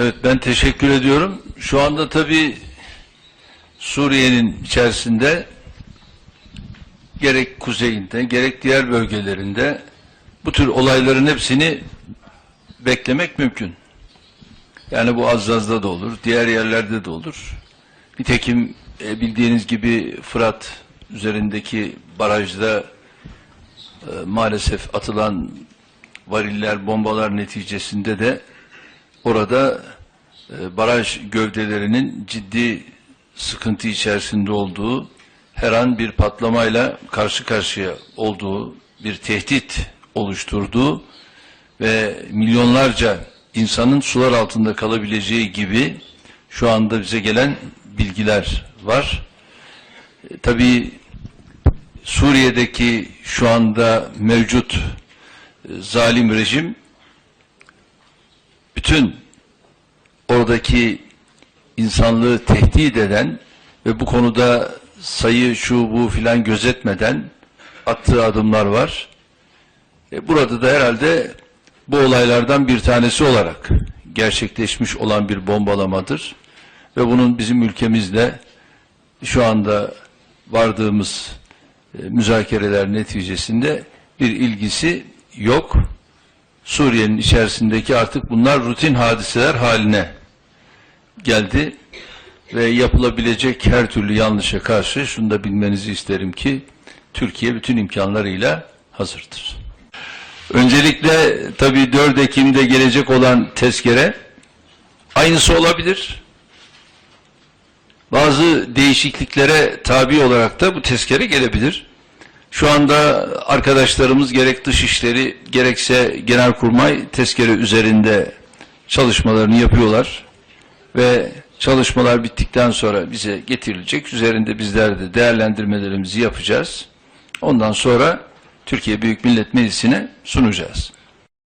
Evet ben teşekkür ediyorum. Şu anda tabii Suriye'nin içerisinde gerek kuzeyinde gerek diğer bölgelerinde bu tür olayların hepsini beklemek mümkün. Yani bu Azzaz'da da olur, diğer yerlerde de olur. Nitekim e, bildiğiniz gibi Fırat üzerindeki barajda e, maalesef atılan variller, bombalar neticesinde de orada e, baraj gövdelerinin ciddi sıkıntı içerisinde olduğu, her an bir patlamayla karşı karşıya olduğu, bir tehdit oluşturduğu ve milyonlarca insanın sular altında kalabileceği gibi şu anda bize gelen bilgiler var. E, tabii Suriye'deki şu anda mevcut e, zalim rejim bütün oradaki insanlığı tehdit eden ve bu konuda sayı şu bu filan gözetmeden attığı adımlar var. E, burada da herhalde bu olaylardan bir tanesi olarak gerçekleşmiş olan bir bombalamadır. Ve bunun bizim ülkemizde şu anda vardığımız e, müzakereler neticesinde bir ilgisi yok. Suriye'nin içerisindeki artık bunlar rutin hadiseler haline geldi ve yapılabilecek her türlü yanlışa karşı şunu da bilmenizi isterim ki Türkiye bütün imkanlarıyla hazırdır. Öncelikle tabii 4 Ekim'de gelecek olan tezkere aynısı olabilir. Bazı değişikliklere tabi olarak da bu tezkere gelebilir. Şu anda arkadaşlarımız gerek Dışişleri gerekse Genelkurmay tezkere üzerinde çalışmalarını yapıyorlar ve çalışmalar bittikten sonra bize getirilecek. Üzerinde bizler de değerlendirmelerimizi yapacağız. Ondan sonra Türkiye Büyük Millet Meclisi'ne sunacağız.